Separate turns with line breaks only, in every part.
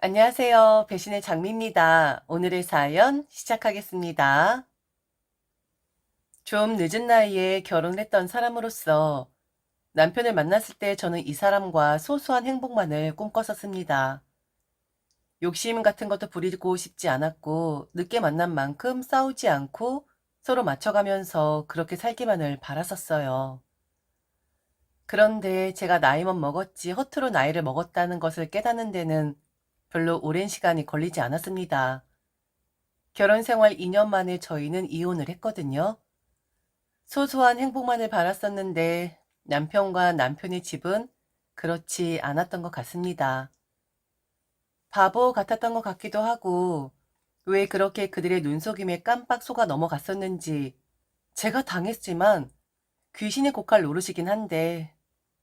안녕하세요. 배신의 장미입니다. 오늘의 사연 시작하겠습니다. 좀 늦은 나이에 결혼했던 사람으로서 남편을 만났을 때 저는 이 사람과 소소한 행복만을 꿈꿨었습니다. 욕심 같은 것도 부리고 싶지 않았고 늦게 만난 만큼 싸우지 않고 서로 맞춰가면서 그렇게 살기만을 바랐었어요. 그런데 제가 나이만 먹었지 허투루 나이를 먹었다는 것을 깨닫는 데는 별로 오랜 시간이 걸리지 않았습니다. 결혼 생활 2년 만에 저희는 이혼을 했거든요. 소소한 행복만을 바랐었는데 남편과 남편의 집은 그렇지 않았던 것 같습니다. 바보 같았던 것 같기도 하고 왜 그렇게 그들의 눈속임에 깜빡 속아 넘어갔었는지 제가 당했지만 귀신의 고칼 노릇이긴 한데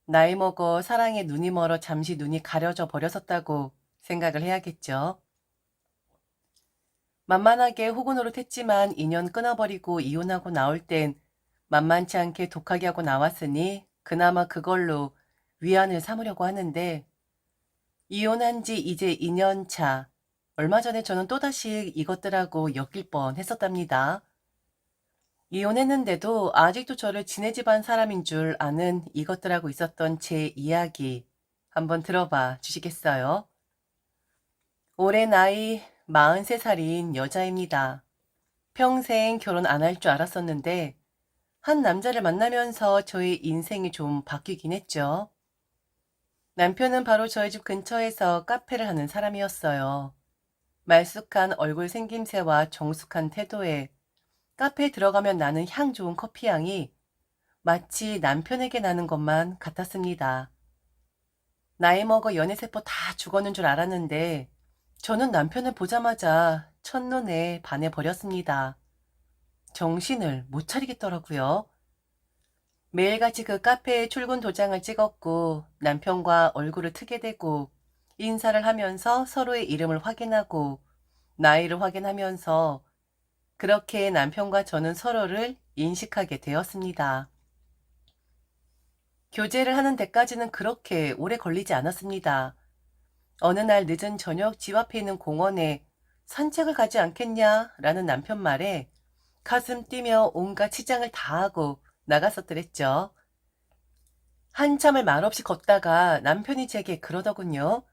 나이 먹어 사랑에 눈이 멀어 잠시 눈이 가려져 버렸었다고 생각을 해야겠죠. 만만하게 호구노릇 했지만 인연 끊어버리고 이혼하고 나올 땐 만만치 않게 독하게 하고 나왔으니 그나마 그걸로 위안을 삼으려고 하는데 이혼한 지 이제 2년 차. 얼마 전에 저는 또다시 이것들하고 엮일 뻔 했었답니다. 이혼했는데도 아직도 저를 지네 집안 사람인 줄 아는 이것들하고 있었던 제 이야기 한번 들어봐 주시겠어요? 올해 나이 43살인 여자입니다. 평생 결혼 안 할 줄 알았었는데 한 남자를 만나면서 저의 인생이 좀 바뀌긴 했죠. 남편은 바로 저희 집 근처에서 카페를 하는 사람이었어요. 말쑥한 얼굴 생김새와 정숙한 태도에 카페에 들어가면 나는 향 좋은 커피 향이 마치 남편에게 나는 것만 같았습니다. 나이 먹어 연애세포 다 죽었는 줄 알았는데 저는 남편을 보자마자 첫눈에 반해 버렸습니다. 정신을 못 차리겠더라고요. 매일같이 그 카페에 출근 도장을 찍었고 남편과 얼굴을 트게 되고 인사를 하면서 서로의 이름을 확인하고 나이를 확인하면서 그렇게 남편과 저는 서로를 인식하게 되었습니다. 교제를 하는 데까지는 그렇게 오래 걸리지 않았습니다. 어느 날 늦은 저녁 집 앞에 있는 공원에 산책을 가지 않겠냐? 라는 남편 말에 가슴 뛰며 온갖 치장을 다하고 나갔었더랬죠. 한참을 말없이 걷다가 남편이 제게 그러더군요.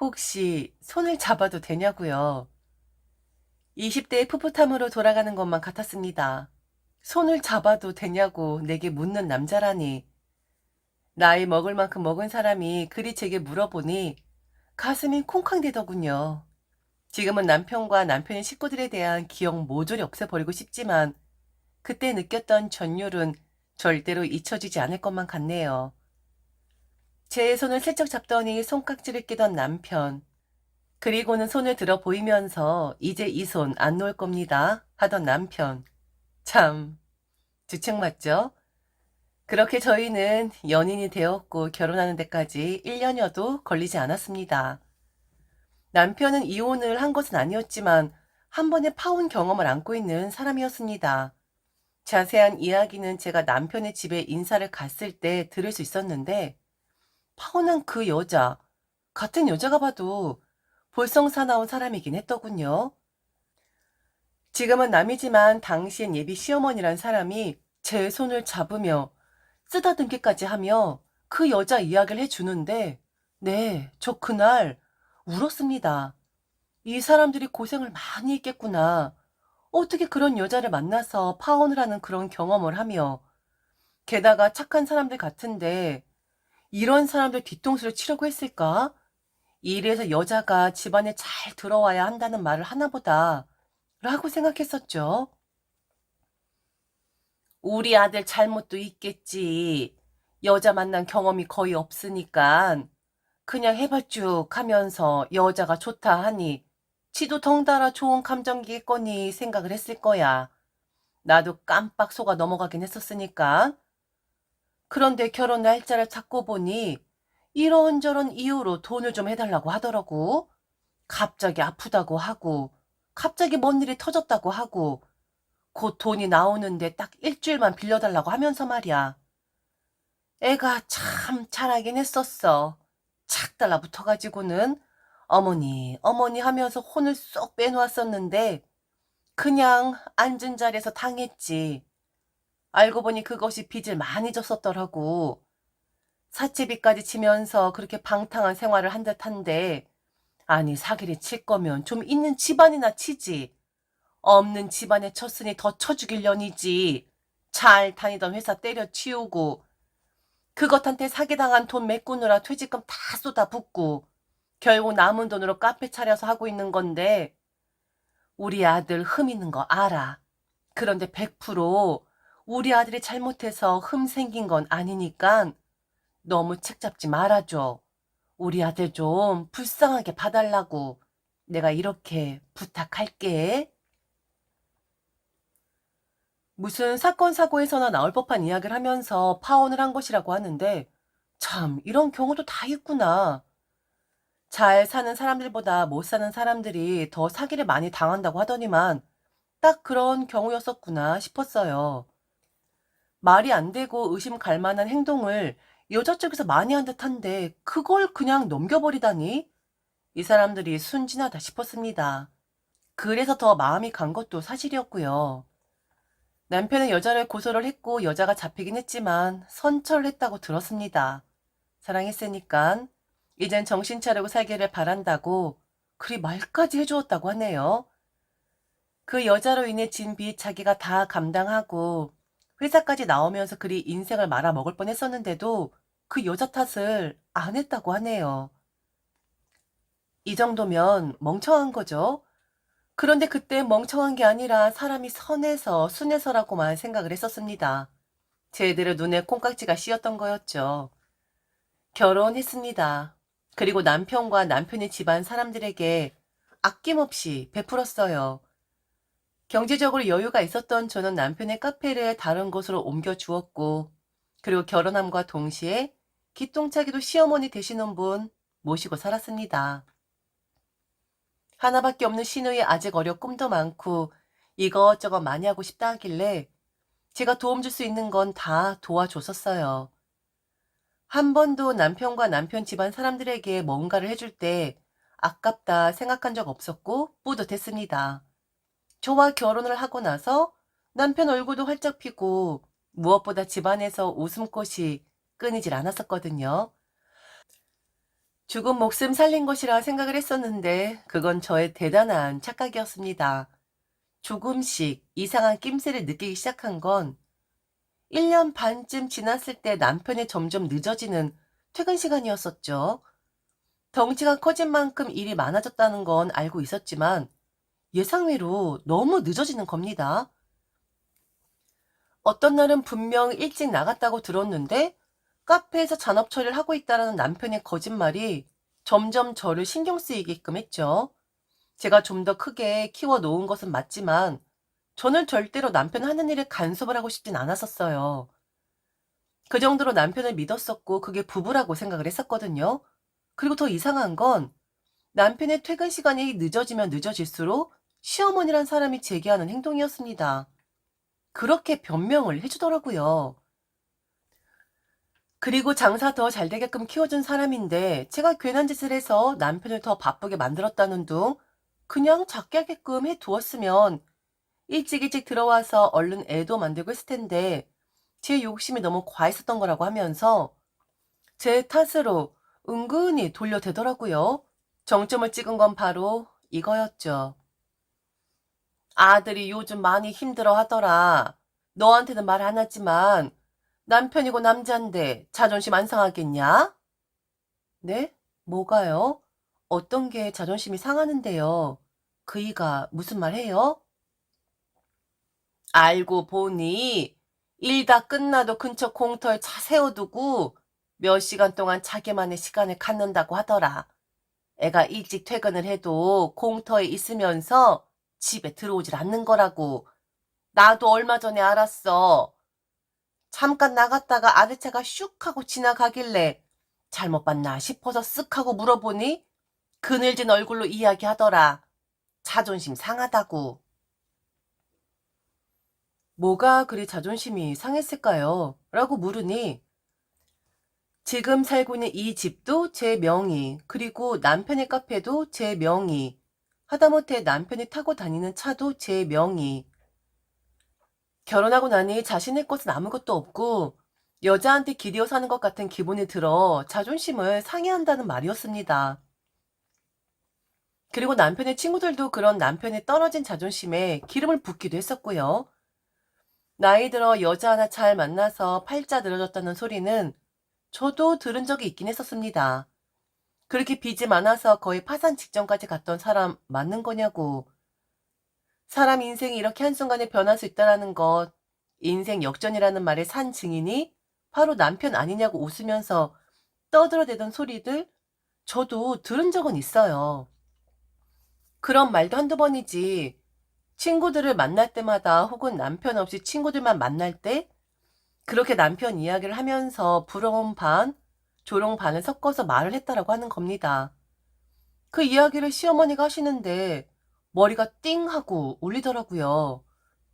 혹시 손을 잡아도 되냐고요. 20대의 풋풋함으로 돌아가는 것만 같았습니다. 손을 잡아도 되냐고 내게 묻는 남자라니. 나이 먹을 만큼 먹은 사람이 그리 제게 물어보니 가슴이 콩쾅대더군요. 지금은 남편과 남편의 식구들에 대한 기억 모조리 없애버리고 싶지만 그때 느꼈던 전율은 절대로 잊혀지지 않을 것만 같네요. 제 손을 슬쩍 잡더니 손깍지를 끼던 남편. 그리고는 손을 들어 보이면서 이제 이 손 안 놓을 겁니다. 하던 남편. 참, 주책 맞죠? 그렇게 저희는 연인이 되었고 결혼하는 데까지 1년여도 걸리지 않았습니다. 남편은 이혼을 한 것은 아니었지만 한 번의 파혼 경험을 안고 있는 사람이었습니다. 자세한 이야기는 제가 남편의 집에 인사를 갔을 때 들을 수 있었는데 파혼한 그 여자, 같은 여자가 봐도 볼성사나운 사람이긴 했더군요. 지금은 남이지만 당시엔 예비 시어머니란 사람이 제 손을 잡으며 쓰다듬기까지 하며 그 여자 이야기를 해주는데 네, 저 그날 울었습니다. 이 사람들이 고생을 많이 했겠구나. 어떻게 그런 여자를 만나서 파혼을 하는 그런 경험을 하며 게다가 착한 사람들 같은데 이런 사람들 뒤통수를 치려고 했을까? 이래서 여자가 집안에 잘 들어와야 한다는 말을 하나보다 라고 생각했었죠. 우리 아들 잘못도 있겠지. 여자 만난 경험이 거의 없으니까 그냥 해발쭉 하면서 여자가 좋다 하니 지도 덩달아 좋은 감정기겠거니 생각을 했을 거야. 나도 깜빡 속아 넘어가긴 했었으니까. 그런데 결혼 날짜를 찾고 보니 이런저런 이유로 돈을 좀 해달라고 하더라고. 갑자기 아프다고 하고, 갑자기 뭔 일이 터졌다고 하고, 곧 돈이 나오는데 딱 일주일만 빌려달라고 하면서 말이야. 애가 참 잘하긴 했었어. 착 달라붙어가지고는 어머니, 어머니 하면서 혼을 쏙 빼놓았었는데 그냥 앉은 자리에서 당했지. 알고 보니 그것이 빚을 많이 졌었더라고. 사채비까지 치면서 그렇게 방탕한 생활을 한 듯한데 아니 사기를 칠 거면 좀 있는 집안이나 치지. 없는 집안에 쳤으니 더 쳐 죽일 년이지. 잘 다니던 회사 때려치우고 그것한테 사기당한 돈 메꾸느라 퇴직금 다 쏟아붓고 결국 남은 돈으로 카페 차려서 하고 있는 건데 우리 아들 흠 있는 거 알아. 그런데 100% 우리 아들이 잘못해서 흠 생긴 건 아니니까 너무 책 잡지 말아줘. 우리 아들 좀 불쌍하게 봐달라고 내가 이렇게 부탁할게. 무슨 사건 사고에서나 나올 법한 이야기를 하면서 파혼을 한 것이라고 하는데 참 이런 경우도 다 있구나. 잘 사는 사람들보다 못 사는 사람들이 더 사기를 많이 당한다고 하더니만 딱 그런 경우였었구나 싶었어요. 말이 안 되고 의심 갈 만한 행동을 여자 쪽에서 많이 한 듯한데 그걸 그냥 넘겨버리다니 이 사람들이 순진하다 싶었습니다. 그래서 더 마음이 간 것도 사실이었고요. 남편은 여자를 고소를 했고 여자가 잡히긴 했지만 선처를 했다고 들었습니다. 사랑했으니까 이젠 정신 차리고 살기를 바란다고 그리 말까지 해주었다고 하네요. 그 여자로 인해 진 빚 자기가 다 감당하고 회사까지 나오면서 그리 인생을 말아먹을 뻔했었는데도 그 여자 탓을 안 했다고 하네요. 이 정도면 멍청한 거죠. 그런데 그때 멍청한 게 아니라 사람이 선해서 순해서라고만 생각을 했었습니다. 제대로 눈에 콩깍지가 씌었던 거였죠. 결혼했습니다. 그리고 남편과 남편의 집안 사람들에게 아낌없이 베풀었어요. 경제적으로 여유가 있었던 저는 남편의 카페를 다른 곳으로 옮겨 주었고, 그리고 결혼함과 동시에 기똥차기도 시어머니 되시는 분 모시고 살았습니다. 하나밖에 없는 시누이 아직 어려 꿈도 많고 이것저것 많이 하고 싶다 하길래 제가 도움 줄 수 있는 건 다 도와줬었어요. 한 번도 남편과 남편 집안 사람들에게 뭔가를 해줄 때 아깝다 생각한 적 없었고 뿌듯했습니다. 저와 결혼을 하고 나서 남편 얼굴도 활짝 피고 무엇보다 집안에서 웃음꽃이 끊이질 않았었거든요. 죽은 목숨 살린 것이라 생각을 했었는데 그건 저의 대단한 착각이었습니다. 조금씩 이상한 낌새를 느끼기 시작한 건 1년 반쯤 지났을 때 남편이 점점 늦어지는 퇴근 시간이었었죠. 덩치가 커진 만큼 일이 많아졌다는 건 알고 있었지만 예상외로 너무 늦어지는 겁니다. 어떤 날은 분명 일찍 나갔다고 들었는데 카페에서 잔업 처리를 하고 있다는 남편의 거짓말이 점점 저를 신경 쓰이게끔 했죠. 제가 좀 더 크게 키워 놓은 것은 맞지만 저는 절대로 남편 하는 일에 간섭을 하고 싶진 않았었어요. 그 정도로 남편을 믿었었고 그게 부부라고 생각을 했었거든요. 그리고 더 이상한 건 남편의 퇴근 시간이 늦어지면 늦어질수록 시어머니란 사람이 제기하는 행동이었습니다. 그렇게 변명을 해주더라고요. 그리고 장사 더 잘 되게끔 키워준 사람인데 제가 괜한 짓을 해서 남편을 더 바쁘게 만들었다는 둥 그냥 작게 하게끔 해두었으면 일찍 일찍 들어와서 얼른 애도 만들고 했을 텐데 제 욕심이 너무 과했었던 거라고 하면서 제 탓으로 은근히 돌려대더라고요. 정점을 찍은 건 바로 이거였죠. 아들이 요즘 많이 힘들어 하더라. 너한테는 말 안 하지만 남편이고 남잔데 자존심 안 상하겠냐? 네? 뭐가요? 어떤 게 자존심이 상하는데요? 그이가 무슨 말 해요? 알고 보니 일 다 끝나도 근처 공터에 차 세워두고 몇 시간 동안 자기만의 시간을 갖는다고 하더라. 애가 일찍 퇴근을 해도 공터에 있으면서 집에 들어오질 않는 거라고. 나도 얼마 전에 알았어. 잠깐 나갔다가 아들차가 슉 하고 지나가길래 잘못 봤나 싶어서 쓱 하고 물어보니 그늘진 얼굴로 이야기하더라. 자존심 상하다고. 뭐가 그리 자존심이 상했을까요? 라고 물으니 지금 살고 있는 이 집도 제 명의, 그리고 남편의 카페도 제 명의, 하다못해 남편이 타고 다니는 차도 제 명의. 결혼하고 나니 자신의 것은 아무것도 없고 여자한테 기대어 사는 것 같은 기분이 들어 자존심을 상해한다는 말이었습니다. 그리고 남편의 친구들도 그런 남편의 떨어진 자존심에 기름을 붓기도 했었고요. 나이 들어 여자 하나 잘 만나서 팔자 늘어졌다는 소리는 저도 들은 적이 있긴 했었습니다. 그렇게 빚이 많아서 거의 파산 직전까지 갔던 사람 맞는 거냐고. 사람 인생이 이렇게 한순간에 변할 수 있다라는 것, 인생 역전이라는 말의 산 증인이 바로 남편 아니냐고 웃으면서 떠들어대던 소리들 저도 들은 적은 있어요. 그런 말도 한두 번이지. 친구들을 만날 때마다 혹은 남편 없이 친구들만 만날 때 그렇게 남편 이야기를 하면서 부러움 반, 조롱 반을 섞어서 말을 했다라고 하는 겁니다. 그 이야기를 시어머니가 하시는데 머리가 띵 하고 울리더라고요.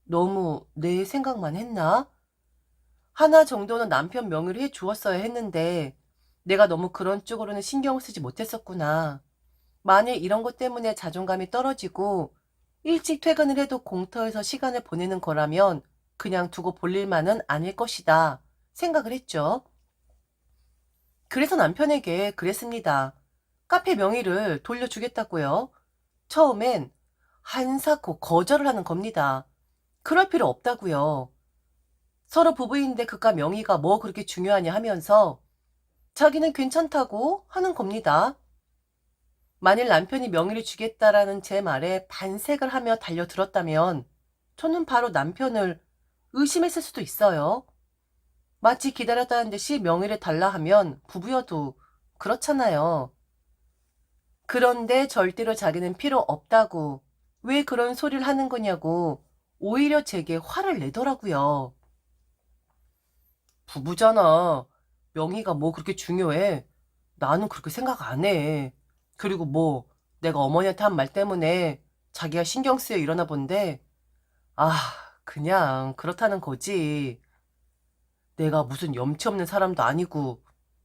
너무 내 생각만 했나? 하나 정도는 남편 명의로 해 주었어야 했는데 내가 너무 그런 쪽으로는 신경을 쓰지 못했었구나. 만일 이런 것 때문에 자존감이 떨어지고 일찍 퇴근을 해도 공터에서 시간을 보내는 거라면 그냥 두고 볼 일만은 아닐 것이다 생각을 했죠. 그래서 남편에게 그랬습니다. 카페 명의를 돌려주겠다고요. 처음엔 한사코 거절을 하는 겁니다. 그럴 필요 없다고요. 서로 부부인데 그깟 명의가 뭐 그렇게 중요하냐 하면서 자기는 괜찮다고 하는 겁니다. 만일 남편이 명의를 주겠다라는 제 말에 반색을 하며 달려들었다면 저는 바로 남편을 의심했을 수도 있어요. 마치 기다렸다는 듯이 명의를 달라 하면 부부여도 그렇잖아요. 그런데 절대로 자기는 필요 없다고 왜 그런 소리를 하는 거냐고 오히려 제게 화를 내더라고요. 부부잖아. 명의가 뭐 그렇게 중요해. 나는 그렇게 생각 안 해. 그리고 뭐 내가 어머니한테 한 말 때문에 자기가 신경 쓰여 이러나 본데 아 그냥 그렇다는 거지. 내가 무슨 염치 없는 사람도 아니고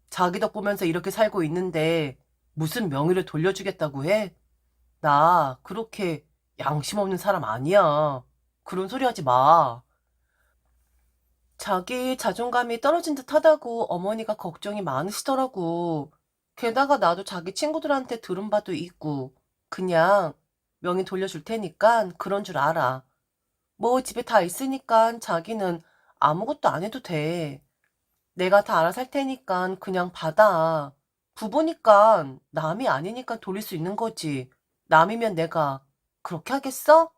자기 덕 보면서 이렇게 살고 있는데 무슨 명의를 돌려주겠다고 해? 나 그렇게 양심 없는 사람 아니야. 그런 소리 하지 마. 자기 자존감이 떨어진 듯 하다고 어머니가 걱정이 많으시더라고. 게다가 나도 자기 친구들한테 들은 바도 있고, 그냥 명의 돌려줄 테니까 그런 줄 알아. 뭐 집에 다 있으니까 자기는 아무것도 안 해도 돼. 내가 다 알아서 할 테니까 그냥 받아. 부부니까 남이 아니니까 돌릴 수 있는 거지. 남이면 내가 그렇게 하겠어?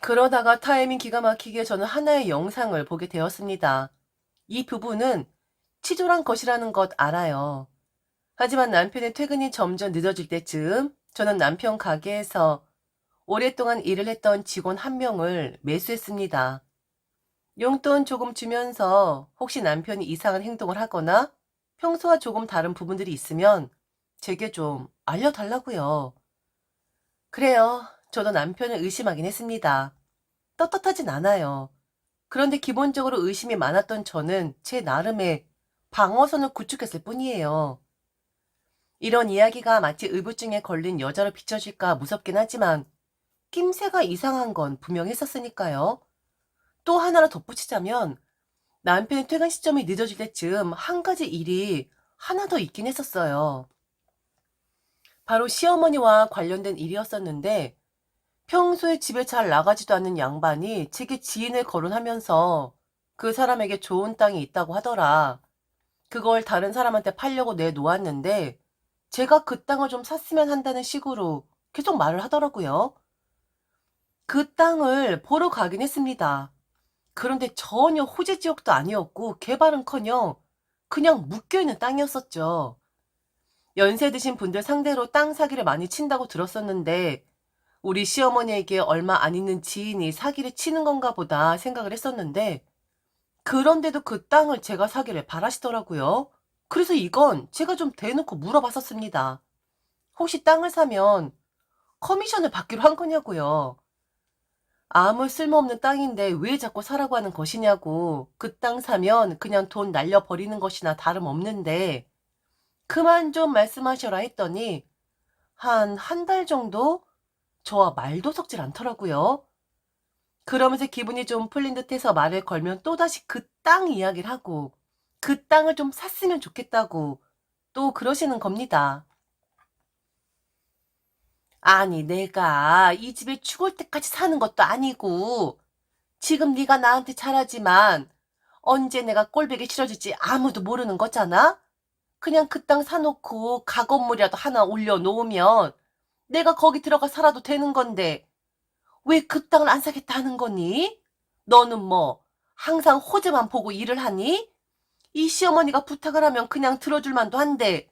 그러다가 타이밍 기가 막히게 저는 하나의 영상을 보게 되었습니다. 이 부부는 치졸한 것이라는 것 알아요. 하지만 남편의 퇴근이 점점 늦어질 때쯤 저는 남편 가게에서 오랫동안 일을 했던 직원 한 명을 매수했습니다. 용돈 조금 주면서 혹시 남편이 이상한 행동을 하거나 평소와 조금 다른 부분들이 있으면 제게 좀 알려달라고요. 그래요. 저도 남편을 의심하긴 했습니다. 떳떳하진 않아요. 그런데 기본적으로 의심이 많았던 저는 제 나름의 방어선을 구축했을 뿐이에요. 이런 이야기가 마치 의부증에 걸린 여자로 비춰질까 무섭긴 하지만 낌새가 이상한 건 분명했었으니까요. 또 하나를 덧붙이자면 남편의 퇴근 시점이 늦어질 때쯤 한 가지 일이 하나 더 있긴 했었어요. 바로 시어머니와 관련된 일이었었는데 평소에 집에 잘 나가지도 않는 양반이 제게 지인을 거론하면서 그 사람에게 좋은 땅이 있다고 하더라. 그걸 다른 사람한테 팔려고 내놓았는데 제가 그 땅을 좀 샀으면 한다는 식으로 계속 말을 하더라고요. 그 땅을 보러 가긴 했습니다. 그런데 전혀 호재 지역도 아니었고 개발은커녕 그냥 묶여있는 땅이었었죠. 연세 드신 분들 상대로 땅 사기를 많이 친다고 들었었는데 우리 시어머니에게 얼마 안 있는 지인이 사기를 치는 건가 보다 생각을 했었는데 그런데도 그 땅을 제가 사기를 바라시더라고요. 그래서 이건 제가 좀 대놓고 물어봤었습니다. 혹시 땅을 사면 커미션을 받기로 한 거냐고요. 아무 쓸모없는 땅인데 왜 자꾸 사라고 하는 것이냐고. 그 땅 사면 그냥 돈 날려버리는 것이나 다름없는데 그만 좀 말씀하셔라 했더니 한 한 달 정도 저와 말도 섞질 않더라고요. 그러면서 기분이 좀 풀린 듯해서 말을 걸면 또다시 그 땅 이야기를 하고 그 땅을 좀 샀으면 좋겠다고 또 그러시는 겁니다. 아니 내가 이 집에 죽을 때까지 사는 것도 아니고 지금 네가 나한테 잘하지만 언제 내가 꼴보기 싫어질지 아무도 모르는 거잖아? 그냥 그 땅 사놓고 가건물이라도 하나 올려놓으면 내가 거기 들어가 살아도 되는 건데 왜 그 땅을 안 사겠다 하는 거니? 너는 뭐 항상 호재만 보고 일을 하니? 이 시어머니가 부탁을 하면 그냥 들어줄 만도 한데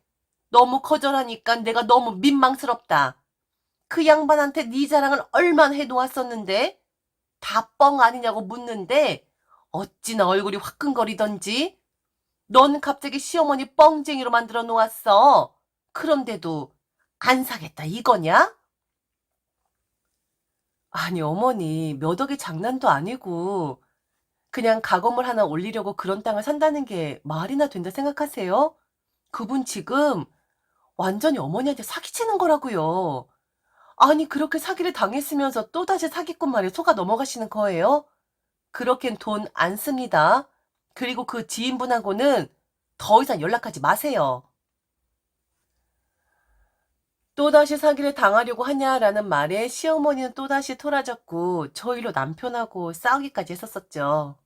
너무 거절하니까 내가 너무 민망스럽다. 그 양반한테 네 자랑을 얼마나 해놓았었는데 다 뻥 아니냐고 묻는데 어찌나 얼굴이 화끈거리던지 넌 갑자기 시어머니 뻥쟁이로 만들어 놓았어. 그런데도 안 사겠다 이거냐? 아니 어머니 몇 억의 장난도 아니고 그냥 가건물 하나 올리려고 그런 땅을 산다는 게 말이나 된다 생각하세요? 그분 지금 완전히 어머니한테 사기치는 거라고요. 아니 그렇게 사기를 당했으면서 또다시 사기꾼 말에 속아 넘어가시는 거예요? 그렇겐 돈 안 씁니다. 그리고 그 지인분하고는 더 이상 연락하지 마세요. 또다시 사기를 당하려고 하냐라는 말에 시어머니는 또다시 토라졌고 저희로 남편하고 싸우기까지 했었었죠.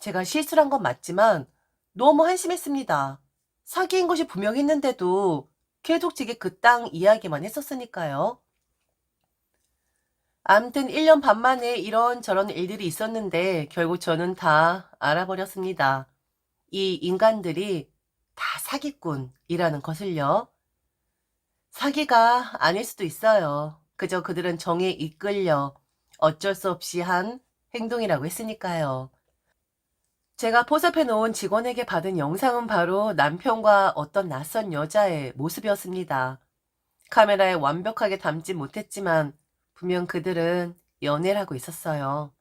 제가 실수를 한 건 맞지만 너무 한심했습니다. 사기인 것이 분명했는데도 계속 제게 그 땅 이야기만 했었으니까요. 암튼 1년 반 만에 이런저런 일들이 있었는데 결국 저는 다 알아버렸습니다. 이 인간들이 다 사기꾼이라는 것을요. 사기가 아닐 수도 있어요. 그저 그들은 정에 이끌려 어쩔 수 없이 한 행동이라고 했으니까요. 제가 포섭해 놓은 직원에게 받은 영상은 바로 남편과 어떤 낯선 여자의 모습이었습니다. 카메라에 완벽하게 담지 못했지만 분명 그들은 연애를 하고 있었어요.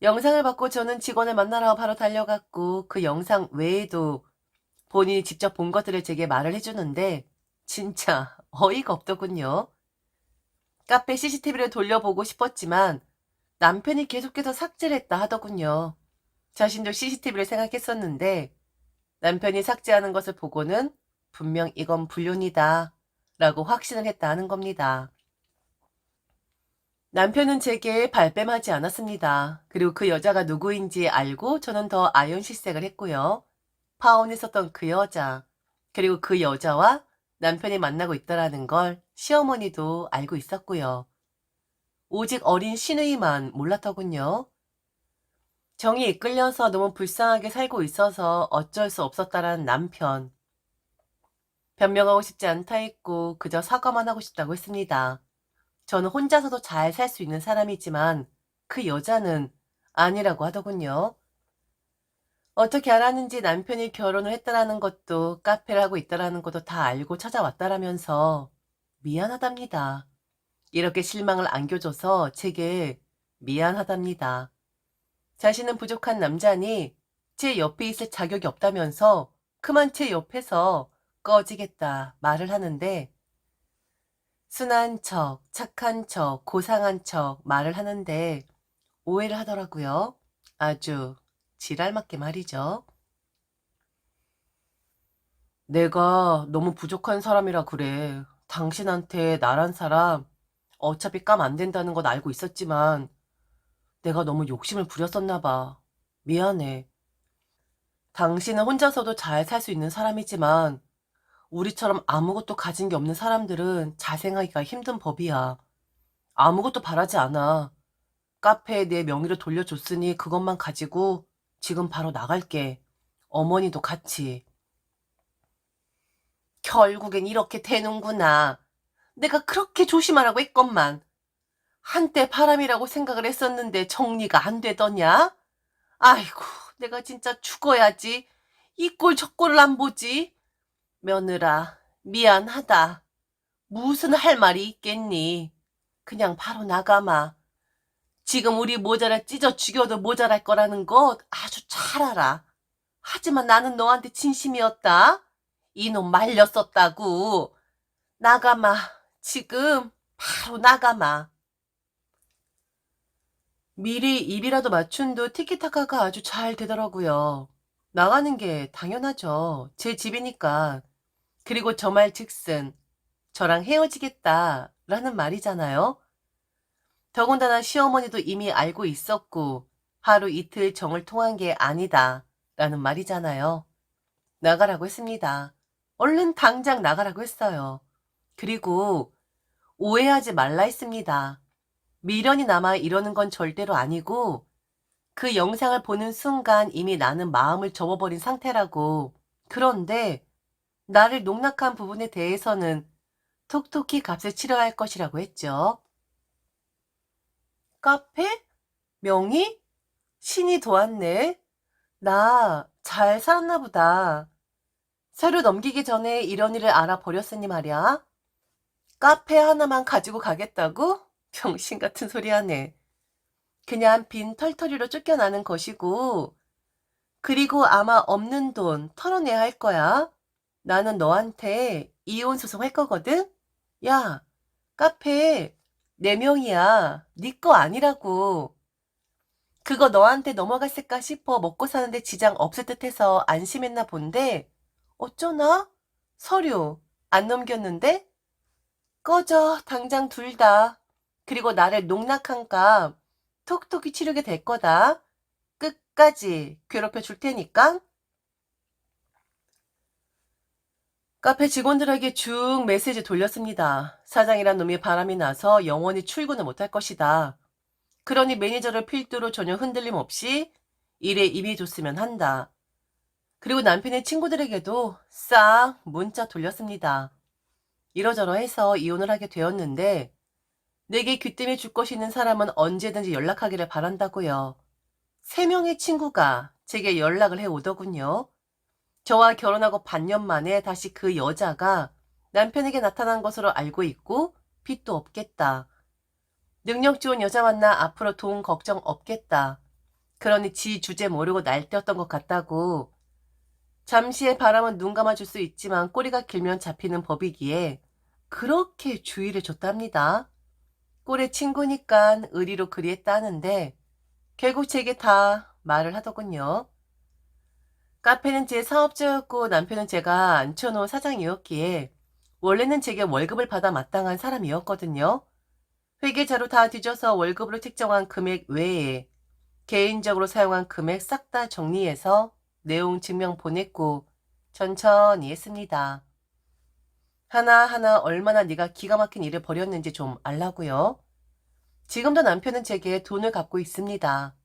영상을 받고 저는 직원을 만나러 바로 달려갔고 그 영상 외에도 본인이 직접 본 것들을 제게 말을 해주는데 진짜 어이가 없더군요. 카페 CCTV를 돌려보고 싶었지만 남편이 계속해서 삭제를 했다 하더군요. 자신도 CCTV를 생각했었는데 남편이 삭제하는 것을 보고는 분명 이건 불륜이다 라고 확신을 했다 하는 겁니다. 남편은 제게 발뺌하지 않았습니다. 그리고 그 여자가 누구인지 알고 저는 더 아연실색을 했고요. 파혼에 있었던 그 여자, 그리고 그 여자와 남편이 만나고 있다라는 걸 시어머니도 알고 있었고요. 오직 어린 시누이만 몰랐더군요. 정이 이끌려서 너무 불쌍하게 살고 있어서 어쩔 수 없었다라는 남편. 변명하고 싶지 않다 했고 그저 사과만 하고 싶다고 했습니다. 저는 혼자서도 잘 살 수 있는 사람이지만 그 여자는 아니라고 하더군요. 어떻게 알았는지 남편이 결혼을 했다라는 것도 카페를 하고 있다라는 것도 다 알고 찾아왔다라면서 미안하답니다. 이렇게 실망을 안겨줘서 제게 미안하답니다. 자신은 부족한 남자니 제 옆에 있을 자격이 없다면서 그만 제 옆에서 꺼지겠다 말을 하는데 순한 척, 착한 척, 고상한 척 말을 하는데 오해를 하더라고요. 아주 지랄맞게 말이죠. 내가 너무 부족한 사람이라 그래. 당신한테 나란 사람 어차피 감안 된다는 건 알고 있었지만 내가 너무 욕심을 부렸었나 봐. 미안해. 당신은 혼자서도 잘 살 수 있는 사람이지만 우리처럼 아무것도 가진 게 없는 사람들은 자생하기가 힘든 법이야. 아무것도 바라지 않아. 카페에 내 명의를 돌려줬으니 그것만 가지고 지금 바로 나갈게. 어머니도 같이. 결국엔 이렇게 되는구나. 내가 그렇게 조심하라고 했건만. 한때 바람이라고 생각을 했었는데 정리가 안 되더냐? 아이고, 내가 진짜 죽어야지. 이 꼴 저 꼴을 안 보지. 며느라, 미안하다. 무슨 할 말이 있겠니? 그냥 바로 나가마. 지금 우리 모자를 찢어 죽여도 모자랄 거라는 것 아주 잘 알아. 하지만 나는 너한테 진심이었다. 이놈 말렸었다고. 나가마. 지금 바로 나가마. 미리 입이라도 맞춘 듯 티키타카가 아주 잘 되더라고요. 나가는 게 당연하죠. 제 집이니까. 그리고 저 말 즉슨 저랑 헤어지겠다 라는 말이잖아요. 더군다나 시어머니도 이미 알고 있었고 하루 이틀 정을 통한 게 아니다 라는 말이잖아요. 나가라고 했습니다. 얼른 당장 나가라고 했어요. 그리고 오해하지 말라 했습니다. 미련이 남아 이러는 건 절대로 아니고 그 영상을 보는 순간 이미 나는 마음을 접어버린 상태라고. 그런데 나를 농락한 부분에 대해서는 톡톡히 값을 치러야 할 것이라고 했죠. 카페? 명의? 신이 도왔네. 나 잘 살았나 보다. 새로 넘기기 전에 이런 일을 알아버렸으니 말이야. 카페 하나만 가지고 가겠다고? 병신 같은 소리 하네. 그냥 빈 털터리로 쫓겨나는 것이고, 그리고 아마 없는 돈 털어내야 할 거야. 나는 너한테 이혼 소송할 거거든? 야, 카페 네 명이야. 네 거 아니라고. 그거 너한테 넘어갔을까 싶어 먹고 사는데 지장 없을 듯 해서 안심했나 본데 어쩌나? 서류 안 넘겼는데? 꺼져 당장 둘 다. 그리고 나를 농락한 값 톡톡히 치르게 될 거다. 끝까지 괴롭혀 줄 테니까. 카페 직원들에게 쭉 메시지 돌렸습니다. 사장이란 놈이 바람이 나서 영원히 출근을 못할 것이다. 그러니 매니저를 필두로 전혀 흔들림 없이 일에 임해줬으면 한다. 그리고 남편의 친구들에게도 싹 문자 돌렸습니다. 이러저러해서 이혼을 하게 되었는데 내게 귀뜸해 줄 것이 있는 사람은 언제든지 연락하기를 바란다고요. 세 명의 친구가 제게 연락을 해 오더군요. 저와 결혼하고 반년 만에 다시 그 여자가 남편에게 나타난 것으로 알고 있고 빚도 없겠다. 능력 좋은 여자 만나 앞으로 돈 걱정 없겠다. 그러니 지 주제 모르고 날뛰었던 것 같다고. 잠시의 바람은 눈 감아줄 수 있지만 꼬리가 길면 잡히는 법이기에 그렇게 주의를 줬답니다. 꼴의 친구니까 의리로 그리했다는데 결국 제게 다 말을 하더군요. 카페는 제 사업자였고 남편은 제가 앉혀놓은 사장이었기에 원래는 제게 월급을 받아 마땅한 사람이었거든요. 회계자로 다 뒤져서 월급으로 책정한 금액 외에 개인적으로 사용한 금액 싹 다 정리해서 내용 증명 보냈고 천천히 했습니다. 하나하나 얼마나 네가 기가 막힌 일을 벌였는지 좀 알라고요. 지금도 남편은 제게 돈을 갖고 있습니다.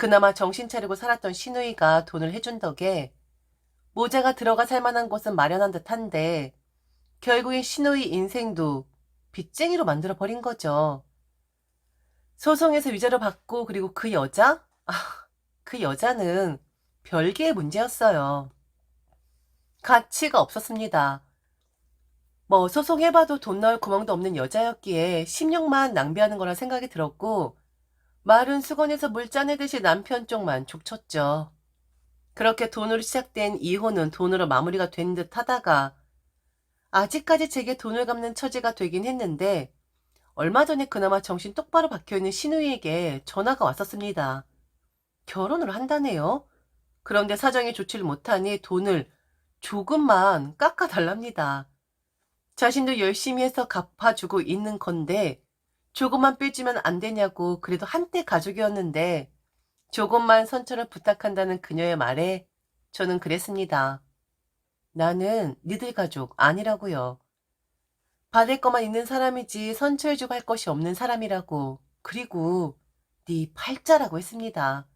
그나마 정신 차리고 살았던 시누이가 돈을 해준 덕에 모자가 들어가 살 만한 곳은 마련한 듯한데 결국엔 시누이 인생도 빚쟁이로 만들어 버린 거죠. 소송에서 위자료 받고 그리고 그 여자? 아, 그 여자는 별개의 문제였어요. 가치가 없었습니다. 뭐 소송해봐도 돈 넣을 구멍도 없는 여자였기에 심령만 낭비하는 거라 생각이 들었고 말은 수건에서 물 짜내듯이 남편 쪽만 족쳤죠. 그렇게 돈으로 시작된 이혼은 돈으로 마무리가 된 듯 하다가 아직까지 제게 돈을 갚는 처지가 되긴 했는데 얼마 전에 그나마 정신 똑바로 박혀있는 신우이에게 전화가 왔었습니다. 결혼을 한다네요. 그런데 사정이 좋지를 못하니 돈을 조금만 깎아달랍니다. 자신도 열심히 해서 갚아주고 있는 건데 조금만 빼주면 안 되냐고 그래도 한때 가족이었는데 조금만 선처를 부탁한다는 그녀의 말에 저는 그랬습니다. 나는 니들 가족 아니라고요. 받을 것만 있는 사람이지 선처해주고 할 것이 없는 사람이라고. 그리고 네 팔자라고 했습니다.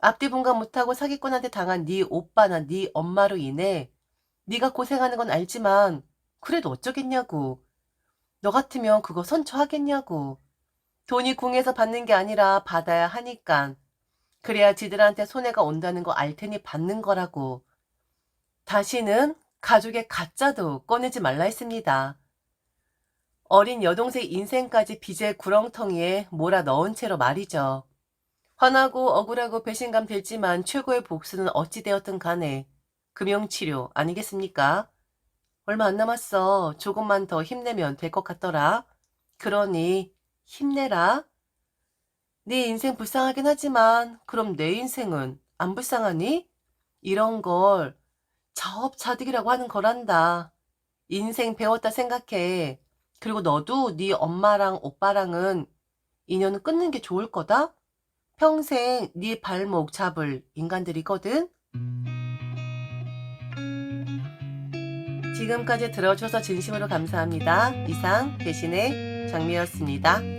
앞뒤 분간 못하고 사기꾼한테 당한 네 오빠나 네 엄마로 인해 네가 고생하는 건 알지만 그래도 어쩌겠냐고. 너 같으면 그거 선처하겠냐고. 돈이 궁에서 받는 게 아니라 받아야 하니까. 그래야 지들한테 손해가 온다는 거 알 테니 받는 거라고. 다시는 가족의 가짜도 꺼내지 말라 했습니다. 어린 여동생 인생까지 빚의 구렁텅이에 몰아 넣은 채로 말이죠. 화나고 억울하고 배신감 들지만 최고의 복수는 어찌되었든 간에 금융치료 아니겠습니까? 얼마 안 남았어. 조금만 더 힘내면 될 것 같더라. 그러니 힘내라. 네 인생 불쌍하긴 하지만 그럼 내 인생은 안 불쌍하니? 이런 걸 자업자득이라고 하는 거란다. 인생 배웠다 생각해. 그리고 너도 네 엄마랑 오빠랑은 인연을 끊는 게 좋을 거다. 평생 네 발목 잡을 인간들이거든. 지금까지 들어줘서 진심으로 감사합니다. 이상 대신에 장미였습니다.